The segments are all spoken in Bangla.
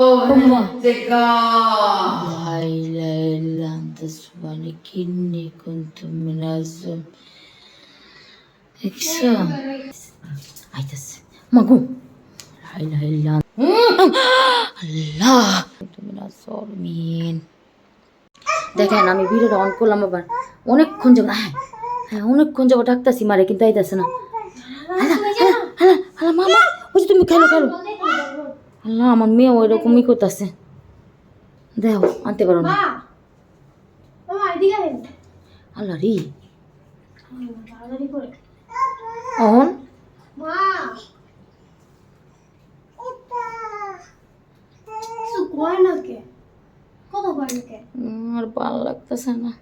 لا إله إلا أنت سبحانك إني كنت من الظالمين দেখছো আইতাছে মাগো লা ইলাহা ইল্লা আল্লাহ তুমি না সরমিন দেখেন আমি ভিডিওটা অন করলাম আবার অনেকক্ষণ যাবো হ্যাঁ হ্যাঁ অনেকক্ষণ যাবো ডাকতাছি মারে কিন্তু আইতাছে না আল্লাহ আল্লাহ আল্লাহ মামা ওই যে তুমি খেলো খেলো আল্লাহ আমার মেয়ে ওই রকমই করতেছে। দেখো আনতে পারো না। আল্লাহ রে। অহন? আর ভালো লাগতেছে না।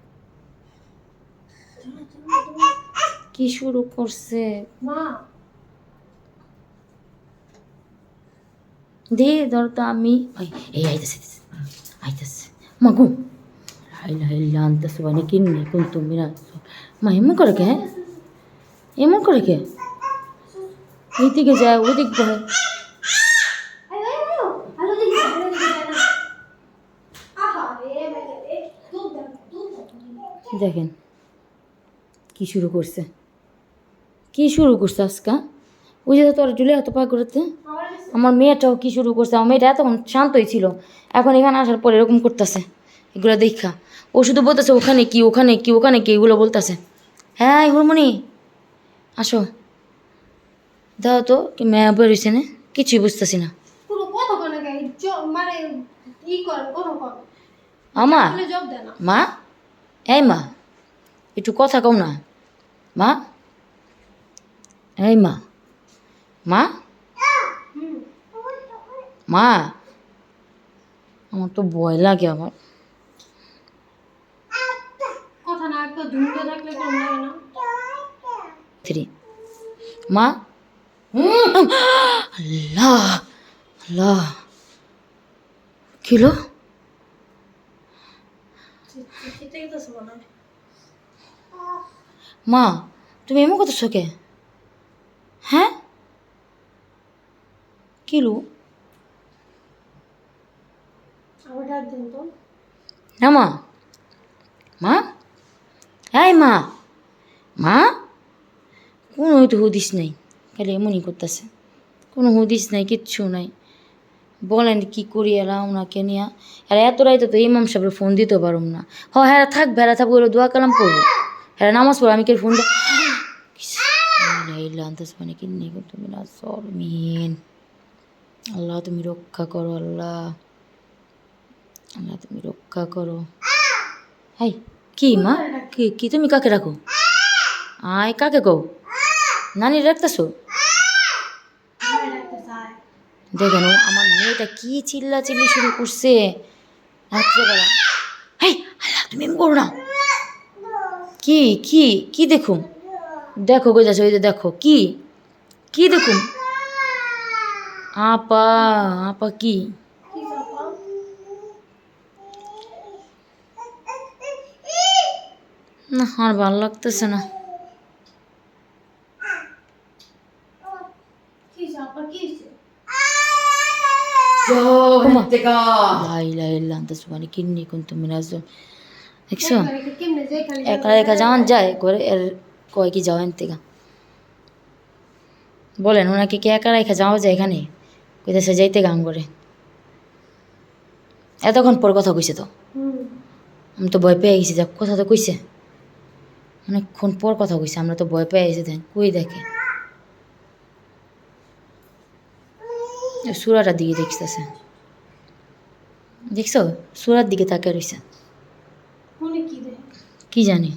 কি শুরু করছে? মা! দে ধর তো আমি। ওই, এই আইতাছে আইতাছে। মাগু হাইলা হাইলা আনতেছে মানে কিনে কোন তুমি না? মা এমন করে কে হ্যাঁ? এমন করে কে? এইদিকে যায় ওদিক যায় দেখেন কি শুরু করছে। কি শুরু করছে আজকা ওই যে তোর জুলে এত পা করতে আমার মেয়েটাও কি শুরু করছে? আমার মেয়েটা এতক্ষণ শান্তই ছিল। এখন এখানে আসার পর এরকম করতেছে। এগুলো দেখা। ও শুধু বলতেছে ওখানে কি ওখানে কি ওখানে কি? এগুলো বলতেছে। হ্যাঁ হুরমণি আসো। দাও তো কি মেয়ে বেরোইছে না? কিছুই বুঝতেছি না। মানে ই কর কত কর। আমা? বলে জব দেয় না। মা? এই মা একটু কথা কও না। মা? এই মা। মা? মা আমার তো ভয় লাগে আমার। কথা না থাকলে না? থ্রি মা আল্লাহ আল্লাহ। কিলো মা তুমি এমন করতেছো কে? হ্যাঁ? কিলো না মা মা এই মা মা কোনো হয়তো হুদিস নাই খালি এমনই করতেছে কোনো হুদিস নাই কিচ্ছু নাই বলেন কি করি এলা ওনাকে নিয়ে আর এত রাইতে তো ইমাম সাহেবের ফোন দিতে পারুম না হ হ্যাঁ থাক ভেড়া থাকব ওগুলো দোয়া কালাম করব হ্যাঁ নামাজ পড়ো আমি কে ফোন মানে কিন্নি তুমি না সরমিন আল্লাহ তুমি রক্ষা করো আল্লাহ আল্লাহ, তুমি রক্ষা করো। হাই কি মা? কি কি তুমি কাকে রাখো? আয়, কাকে কও? নানি রাখতেছো? দেখেন আমার মেয়েটা কি চিল্লা চিল্লি শুরু করছে। রাত্রেবেলা। হাই আল্লাহ, তুমি করো না। কি কি কি দেখুম দেখো গো যাচ্ছে ওই যে দেখো, কি? কি দেখুম আপা আপা কি কি চাপা না আর ভালো লাগতেছে না। মানে কিন্নি কোন তুমি রাজল দেখছ? একা যে একা যাওয়ান যায় করে এর কয় কি যাওয়ান থেকে বলেন ওনাকে কি একা রেখা যাওয়া যায় এখানে? কইতেছে যাইতে গান করে। এতক্ষণ পর কথা কইছে তো? আমি তো ভয় পেয়ে গেছি দেখ কথা তো কইছে? অনেকক্ষণ পর কথা কইছে আমরা তো ভয় পেয়ে এসে দেন। কই দেখে? সুরাটার দিকে দেখতেছে। দেখছ? সুরার দিকে তাকে মনে কি জানি?